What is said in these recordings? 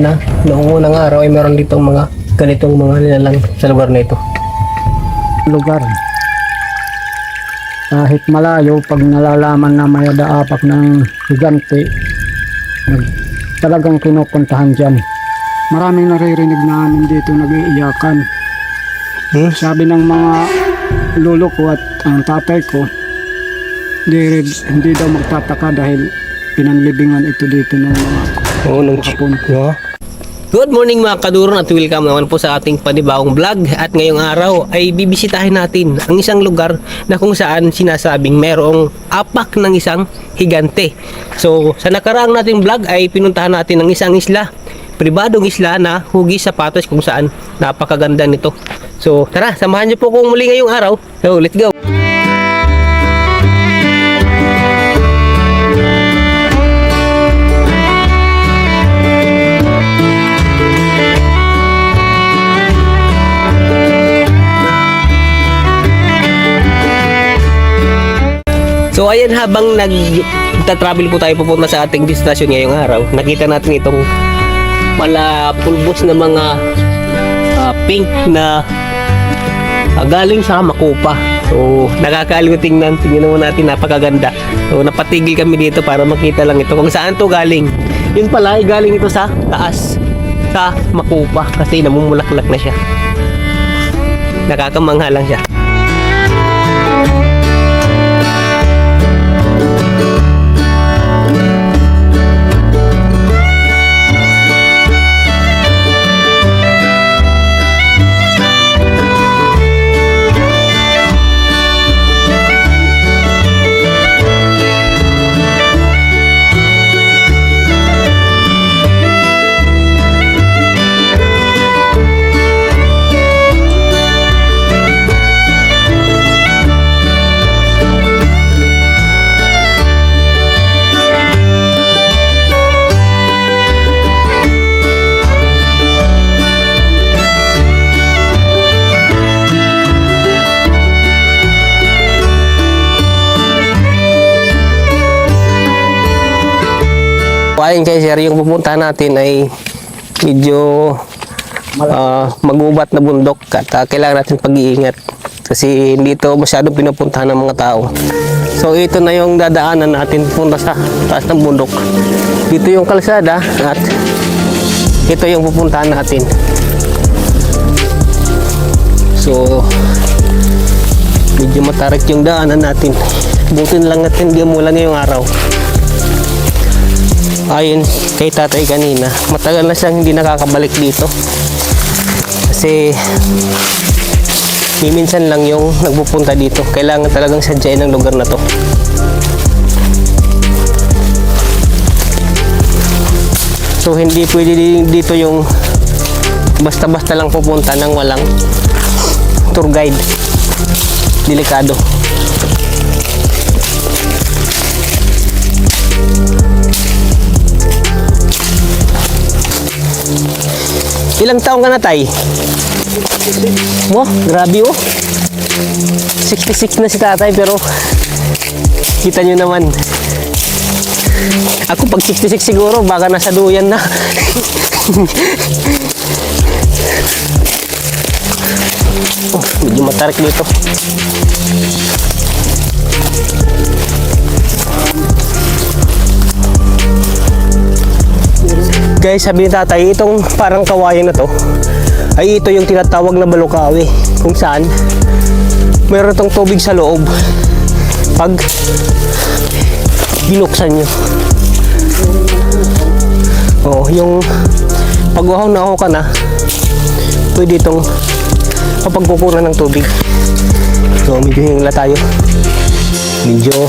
na noong unang araw ay meron ditong mga ganitong mga nilalang sa lugar na ito. lugar. Kahit malayo, pag nalalaman na may daapak ng higante, talagang kinukuntahan dyan. Maraming naririnig namin dito nag-iiyakan. Hmm? Sabi ng mga lolo ko at ang tatay ko, hindi, hindi daw magtataka dahil pinanlibingan ito dito ng mga Oo, nung hapon. Yeah. Good morning mga kaduron at welcome naman po sa ating panibawang vlog at ngayong araw ay bibisitahin natin ang isang lugar na kung saan sinasabing merong apak ng isang higante. So sa nakaraang nating vlog ay pinuntahan natin ang isang isla, pribadong isla na hugis sapatos kung saan napakaganda nito. So tara, samahan niyo po kung muli ngayong araw. So let's go! Ayan habang nag-travel po tayo pupunta sa ating destination ngayong araw, nakita natin itong pala pulbos na mga ah, pink na ah, galing sa Makupa. So nakakaaliw tingnan, tingnan naman natin napakaganda. So napatigil kami dito para makita lang ito kung saan to galing. Yun pala ay galing ito sa taas sa Makupa kasi namumulaklak na siya. Nakakamangha lang siya. Ayon kay Sir, yung pupuntahan natin ay medyo ah, magubat na bundok at ah, kailangan natin pag-iingat kasi hindi ito masyadong pinupuntahan ng mga tao. So ito na yung dadaanan natin punta sa taas ng bundok. Dito yung kalsada at ito yung pupuntahan natin. So medyo matarik yung daanan natin. Buti lang at hindi umulan ngayong araw ayon kay tatay kanina. Matagal na siyang hindi nakakabalik dito. Kasi minsan lang yung nagpupunta dito. Kailangan talagang sadyain ang lugar na to. So hindi pwede dito yung basta basta lang pupunta ng walang tour guide. Delikado Ilang taong ka na, Tay? Mo, grabe oh. 66 na si tatay pero kita nyo naman. Ako pag 66 siguro baka nasa duyan na. oh, medyo matarik dito. Guys, sabi ni tatay, itong parang kawayan na to, ay ito yung tinatawag na balukawi. Kung saan, meron itong tubig sa loob. Pag binuksan nyo. Oh, yung pag uhaw na uhaw ka na, pwede itong mapagkukunan ng tubig. So, medyo hingla tayo. Medyo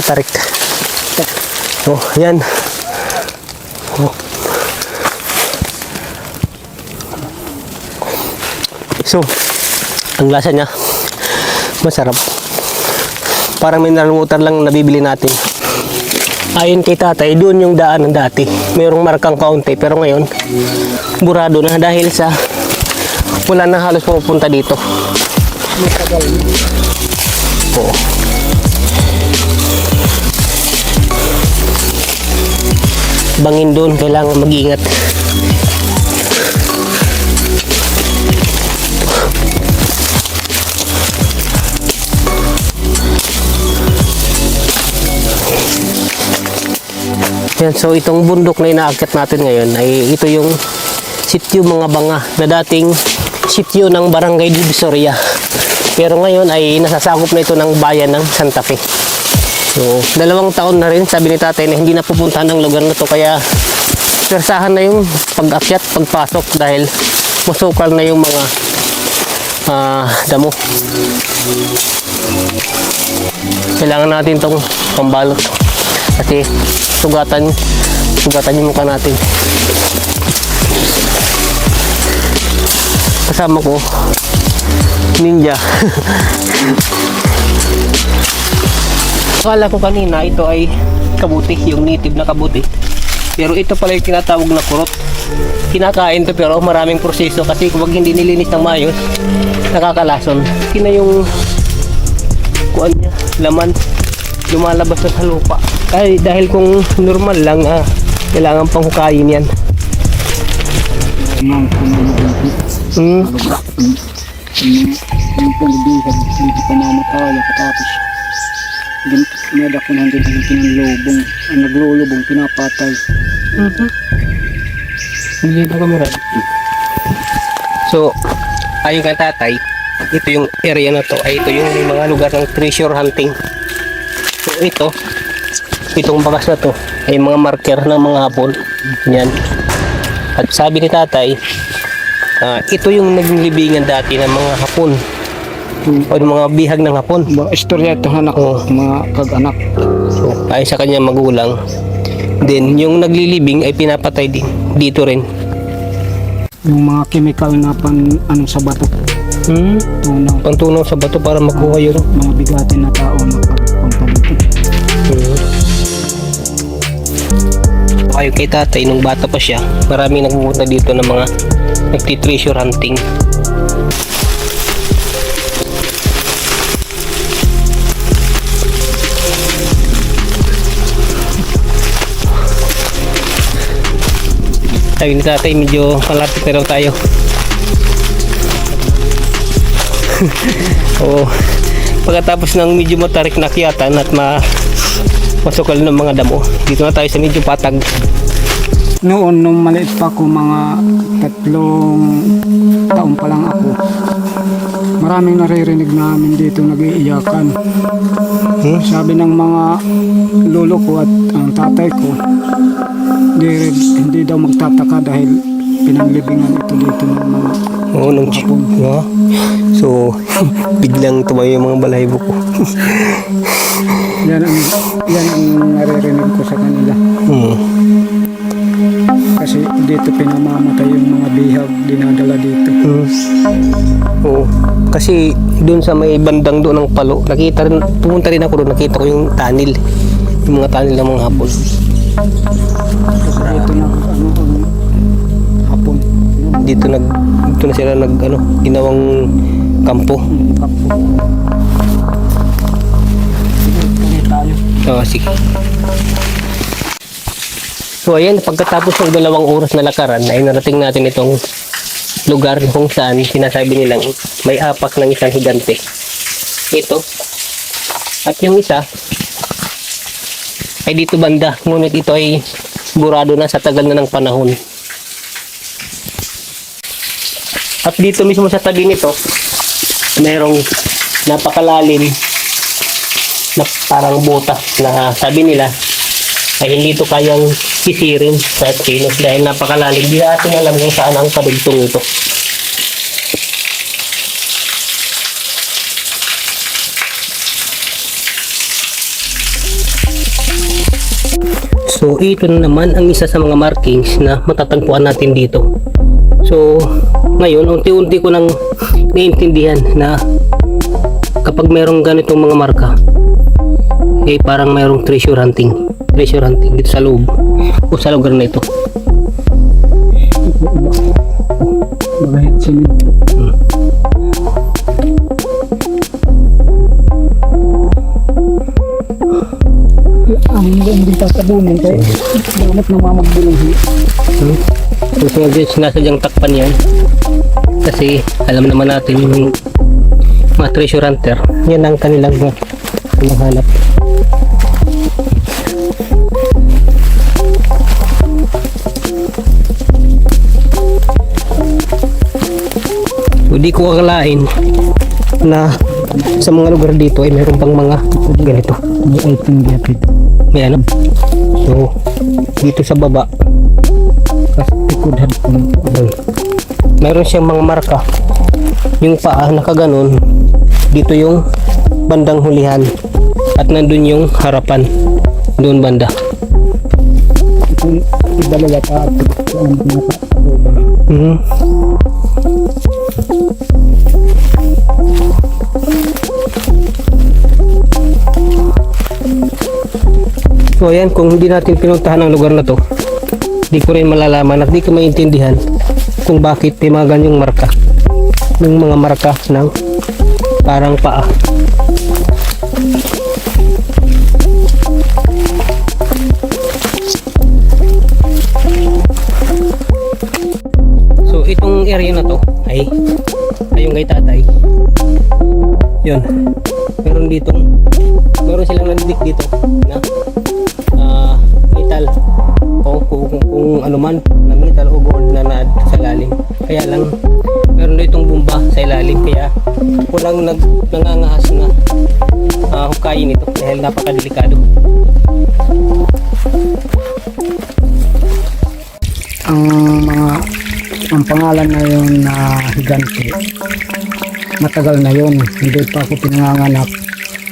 matarik. Oh, yan. So, ang lasa niya, masarap. Parang mineral water lang nabibili natin. Ayon kay tatay, doon yung daan ng dati. Mayroong markang kaunti, pero ngayon, burado na dahil sa wala na halos pupunta dito. Oo. Bangin doon. Kailangan mag-ingat. Yan, so itong bundok na inaakyat natin ngayon ay ito yung sityo mga banga na dating sityo ng barangay Divisoria. Pero ngayon ay nasasakop na ito ng bayan ng Santa Fe. So, dalawang taon na rin sabi ni tatay na hindi na pupuntahan ng lugar na to kaya persahan na yung pag-akyat, pagpasok dahil masukal na yung mga ah, damo. Kailangan natin tong pambalot kasi sugatan sugatan yung mukha natin. Kasama ko ninja. Akala ko kanina ito ay kabuti, yung native na kabuti. Pero ito pala yung tinatawag na kurot. Kinakain to pero maraming proseso kasi kung hindi nilinis ng maayos, nakakalason. Kina yung kuan niya, laman lumalabas na sa lupa. Ay, dahil kung normal lang, ah, kailangan pang hukayin yan. Hmm. Yung pulubihan, hindi pa mamatay. Katapos, ginada ko na hindi ang pinanlubong. Ang naglulubong, pinapatay. Hindi na kamera. So, ayon kay tatay, ito yung area na to, ay ito yung mga lugar ng treasure hunting. So, ito, itong bakas na to, ay mga marker ng mga hapon. Yan. At sabi ni tatay, ah, ito yung naging libingan dati ng mga hapon. O ng mga bihag ng hapon. Ba, istorya ito anak ko, mga kag-anak. So, ayon sa kanyang magulang. Then, yung naglilibing ay pinapatay din. Dito rin. Yung mga chemical na pan, ano sa bato. Hmm. Tunaw. Pantunaw sa bato para makuha yung Mga bigatin na tao na pagpunta dito. Kayo kay tatay, nung bata pa siya, maraming nagpupunta dito ng mga nagti-treasure hunting. Sabi ni tatay, medyo malapit na raw tayo. Oo. Pagkatapos ng medyo matarik na kiyatan at ma masukal ng mga damo. Dito na tayo sa medyo patag. Noon, nung maliit pa ako, mga tatlong taon pa lang ako, maraming naririnig namin dito nag-iiyakan. Hmm? Sabi ng mga lolo ko at ang tatay ko, hindi, hindi daw magtataka dahil pinanglibingan ito dito ng mga Oo, nung Hapon. yeah. So, biglang tumayo yung mga balahibo ko. yan ang, yan ang naririnig ko sa kanila. hmm. Kasi dito pinamamatay yung mga bihag dinadala dito. Hmm. Oo. Kasi doon sa may bandang doon ng palo, nakita rin, pumunta rin ako doon, nakita ko yung tanil. Yung mga tanil ng mga hapon. Dito na ano hapon. Dito nag dito na sila nag ano, ginawang kampo. kapo. Sige, tayo. Oo, sige. So ayan, pagkatapos ng dalawang oras na lakaran, ay narating natin itong lugar kung saan sinasabi nilang may apak ng isang higante. Ito. At yung isa ay dito banda. Ngunit ito ay burado na sa tagal na ng panahon. At dito mismo sa tabi nito, merong napakalalim na parang butas na sabi nila ay hindi ito kayang sisirin sa kilos dahil napakalalim. Di natin alam kung saan ang kadugtong ito. So ito na naman ang isa sa mga markings na matatagpuan natin dito. So ngayon unti-unti ko nang naiintindihan na kapag merong ganitong mga marka eh parang mayroong treasure hunting treasure hunting dito sa loob o sa lugar na ito Bagay sinid. Ang hindi tatabunin Okay. Bakit namamagbilang hiya? Hmm. Gusto nga din sinasadyang takpan yan. Kasi alam naman natin yung mga treasure hunter. Yan ang kanilang hinahanap. So, di ko akalain na sa mga lugar dito ay meron pang mga ganito. Item gapit. May ano. So, dito sa baba. Ayun. Meron siyang mga marka. Yung paa nakaganon. Dito yung bandang hulihan. At nandun yung harapan. Doon banda. Ito ibalaga ka at ang So ayan, kung hindi natin pinuntahan ang lugar na to, di ko rin malalaman at di ko maintindihan kung bakit may mga ganyang marka. Yung mga marka ng parang paa. So itong area na to ay ayong kay tatay. Yun. Meron ditong meron silang nandidik dito na kung ano man na metal o gold na na sa lalim. Kaya lang meron ditong bumba sa ilalim kaya kulang nag nangangahas na uh, hukayin ito dahil napakadelikado. ang mga ang pangalan na yun na higante matagal na yun hindi pa ako pinanganganak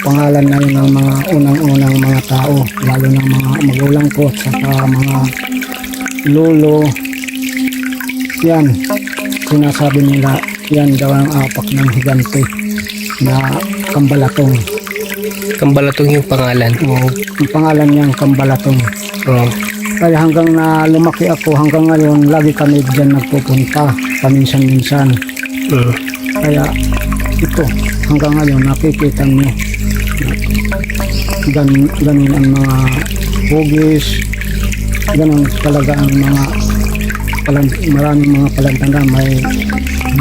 pangalan na yun ng mga unang-unang mga tao lalo ng mga magulang ko at saka mga lolo. Yan. Sinasabi nila yan daw ang apak ng higante na kambalatong. Kambalatong yung pangalan. o ang pangalan niyang kambalatong. Oh. kaya hanggang na lumaki ako hanggang ngayon lagi kami dyan nagpupunta paminsan-minsan. Mm. kaya ito hanggang ngayon nakikita nyo gan, ganun ang mga hugis ganun talaga ang mga palan, maraming mga palantana. May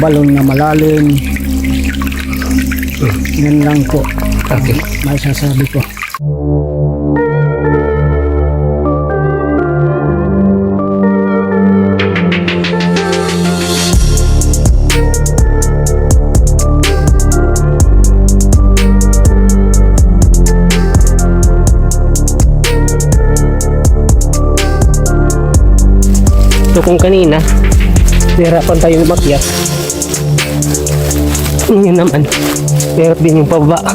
balon na malalim. Yan lang po. Okay. may sasabi ko kung kanina, nahirapan tayong umakyat. Ngayon naman, hirap din yung pababa.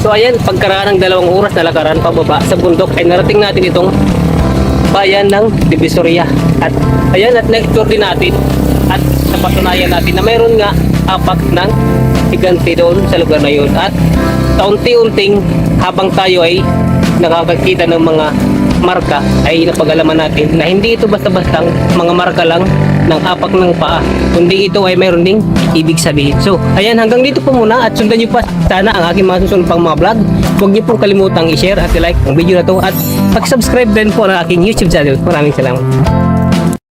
So ayan, pagkaraan ng dalawang oras na lakaran pababa sa bundok ay narating natin itong bayan ng Divisoria. At ayan, at na-explore din natin at napatunayan natin na mayroon nga apak ng higante doon sa lugar na yun. At taunti-unting habang tayo ay nakakakita ng mga marka ay napag-alaman natin na hindi ito basta-bastang mga marka lang ng apak ng paa. Kundi ito ay mayroon ding ibig sabihin. So ayan hanggang dito po muna at sundan nyo pa sana ang aking mga susunod pang mga vlog. Huwag nyo pong kalimutang i-share at i-like ang video na to at pag-subscribe din po ng aking youtube channel. Maraming salamat